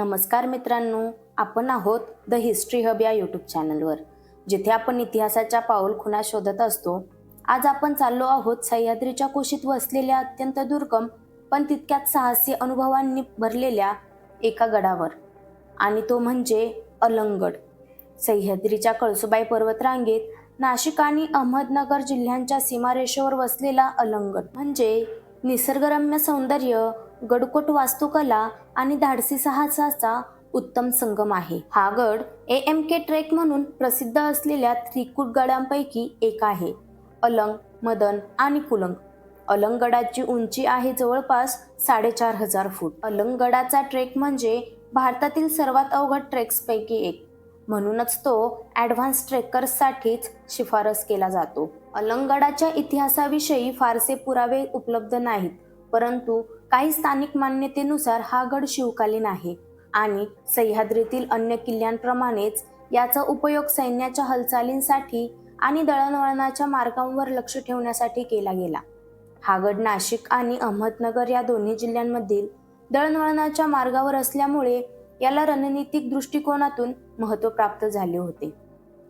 नमस्कार मित्रांनो आपण आहोत द हिस्ट्री हब या यूट्यूब चॅनलवर जिथे आपण इतिहासाच्या पाऊल खुणा शोधत असतो. आज आपण चाललो आहोत सह्याद्रीच्या कुशीत वसलेल्या अत्यंत दुर्गम पण तितक्याच साहसी अनुभवांनी भरलेल्या एका गडावर आणि तो म्हणजे अलंगड. सह्याद्रीच्या कळसुबाई पर्वतरांगेत नाशिक आणि अहमदनगर जिल्ह्यांच्या सीमारेषेवर वसलेला अलंगड म्हणजे निसर्गरम्य सौंदर्य गडकोट वास्तुकला आणि धाडसी साहसाचा उत्तम संगम आहे. हा गड ए एम के ट्रेक म्हणून प्रसिद्ध असलेल्या त्रिकूट गडांपैकी एक आहे. अलंग मदन आणि कुलंग. अलंगगडाची उंची आहे जवळपास साडेचार हजार फूट. अलंगडाचा ट्रेक म्हणजे भारतातील सर्वात अवघड ट्रेक्सपैकी एक. म्हणूनच तो ॲडव्हान्स ट्रेकर्ससाठीच शिफारस केला जातो. अलंगडाच्या इतिहासाविषयी फारसे पुरावे उपलब्ध नाहीत परंतु काही स्थानिक मान्यतेनुसार हा गड शिवकालीन आहे आणि सह्याद्रीतील अन्य किल्ल्यांप्रमाणेच याचा उपयोग सैन्याच्या हालचालींसाठी आणि दळणवळणाच्या मार्गांवर लक्ष ठेवण्यासाठी केला गेला. हा गड नाशिक आणि अहमदनगर या दोन्ही जिल्ह्यांमधील दळणवळणाच्या मार्गावर असल्यामुळे याला रणनीतिक दृष्टिकोनातून महत्त्व प्राप्त झाले होते.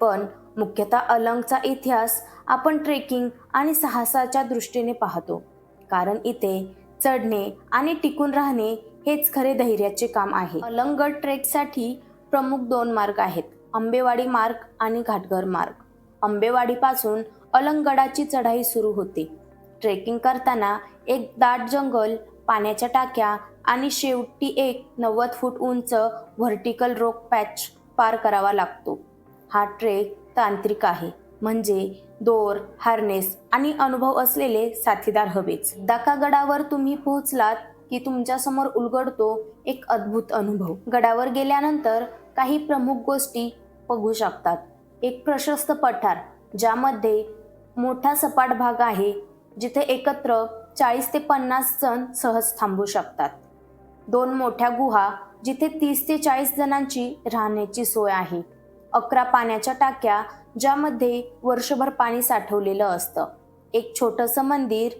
पण मुख्यतः अलंगचा इतिहास आपण ट्रेकिंग आणि साहसाच्या दृष्टीने पाहतो. कारण इथे चढणे आणि टिकून राहणे हेच खरे धैर्याचे काम आहे. अलंगड ट्रेकसाठी प्रमुख दोन मार्ग आहेत आंबेवाडी मार्ग आणि घाटघर मार्ग. आंबेवाडीपासून अलंगडाची चढाई सुरू होते. ट्रेकिंग करताना एक दाट जंगल पाण्याच्या टाक्या आणि शेवटी एक नव्वद फूट उंच व्हर्टिकल रोक पॅच पार करावा लागतो. हा ट्रेक तांत्रिक आहे. म्हणजे दोर हार्नेस आणि अनुभव असलेले साथीदार हवेच. दाका गडावर तुम्ही पोहोचलात की तुमच्यासमोर उलगडतो एक अद्भुत अनुभव. गडावर गेल्यानंतर काही प्रमुख गोष्टी बघू शकतात. एक प्रशस्त पठार ज्यामध्ये मोठा सपाट भाग आहे जिथे एकत्र चाळीस ते पन्नास जण सहज थांबू शकतात. दोन मोठ्या गुहा जिथे तीस ते चाळीस जणांची राहण्याची सोय आहे. अकरा पाण्याच्या टाक्या ज्यामध्ये वर्षभर पाणी साठवलेलं असतं. एक छोटंसं मंदिर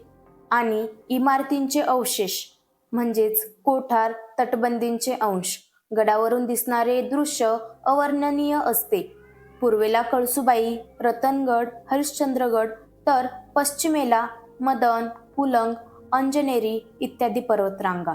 आणि इमारतींचे अवशेष म्हणजेच कोठार तटबंदींचे अंश गडावरून दिसणारे दृश्य अवर्णनीय असते. पूर्वेला कळसुबाई रतनगड हरिश्चंद्रगड तर पश्चिमेला मदन कुलंग अंजनेरी इत्यादी पर्वतरांगा.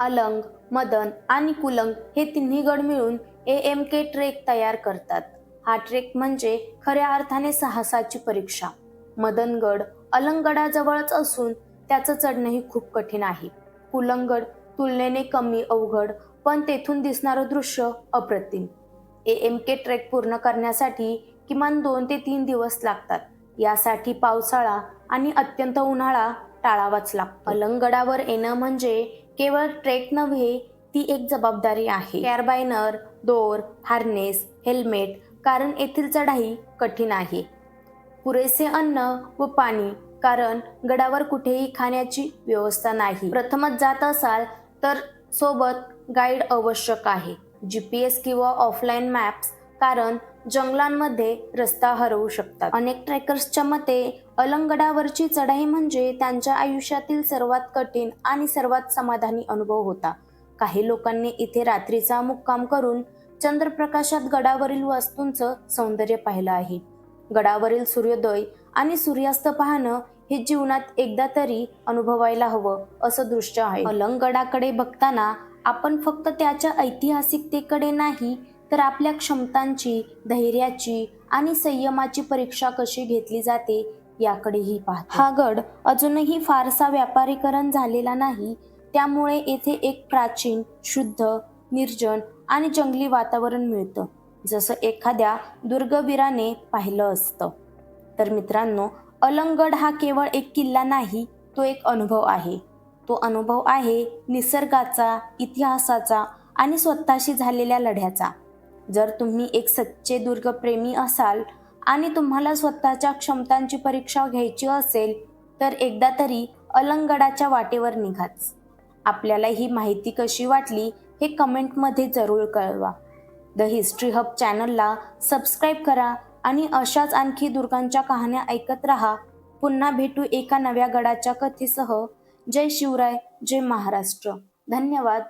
अलंग मदन आणि कुलंग हे तिन्ही गड मिळून ए एम के ट्रेक तयार करतात. हा ट्रेक म्हणजे खऱ्या अर्थाने साहसाची परीक्षा. मदनगड अलंगडाजवळच असून त्याचं चढणंही खूप कठीण आहे. कुलंगड तुलनेने कमी अवघड पण तेथून दिसणारं दृश्य अप्रतिम. ए एम के ट्रेक पूर्ण करण्यासाठी किमान दोन ते तीन दिवस लागतात. यासाठी पावसाळा आणि अत्यंत उन्हाळा टाळावाच लागतो. अलंगडावर येणं म्हणजे केवळ ट्रेक नव्हे ती एक जबाबदारी आहे. कॅरबायनर दोर हार्नेस हेल्मेट कारण येथील चढाई कठीण आहे. पुरेसे अन्न व पाणी कारण गडावर कुठेही खाण्याची व्यवस्था नाही. प्रथमच जात असाल तर सोबत गाईड आवश्यक आहे. जी पी एस किंवा ऑफलाईन मॅप्स कारण जंगलांमध्ये रस्ता हरवू शकतात. अनेक ट्रेकर्सच्या मते अलंगडावरची चढाई म्हणजे त्यांच्या आयुष्यातील सर्वात कठीण आणि सर्वात समाधानी अनुभव होता. काही लोकांनी इथे रात्रीचा मुक्काम करून चंद्रप्रकाशात गडावरील वस्तूंचं सौंदर्य पाहिलं आहे. गडावरील सूर्योदय आणि सूर्यास्त पाहणं हे जीवनात एकदा तरी अनुभवायला हवं असं दृश्य आहे. अलंगडाकडे बघताना आपण फक्त त्याच्या ऐतिहासिकतेकडे नाही तर आपल्या क्षमतांची धैर्याची आणि संयमाची परीक्षा कशी घेतली जाते याकडेही पाहतो. हा गड अजूनही फारसा व्यापारीकरण झालेला नाही त्यामुळे येथे एक प्राचीन शुद्ध निर्जन आणि जंगली वातावरण मिळतं. जसं एखाद्या दुर्गवीराने पाहिलं असतं. तर मित्रांनो अलंगड हा केवळ एक किल्ला नाही तो एक अनुभव आहे. तो अनुभव आहे निसर्गाचा इतिहासाचा आणि स्वतःशी झालेल्या लढ्याचा. जर तुम्ही एक सच्चे दुर्गप्रेमी असाल आणि तुम्हाला स्वतःच्या क्षमतांची परीक्षा घ्यायची असेल तर एकदा तरी अलंगडाच्या वाटेवर निघाच. आपल्याला ही माहिती कशी वाटली हे कमेंटमध्ये जरूर कळवा. द हिस्ट्री हब चॅनलला सबस्क्राईब करा आणि अशाच आणखी दुर्गांच्या कहाण्या ऐकत राहा. पुन्हा भेटू एका नव्या गडाच्या कथेसह. जय शिवराय जय महाराष्ट्र. धन्यवाद.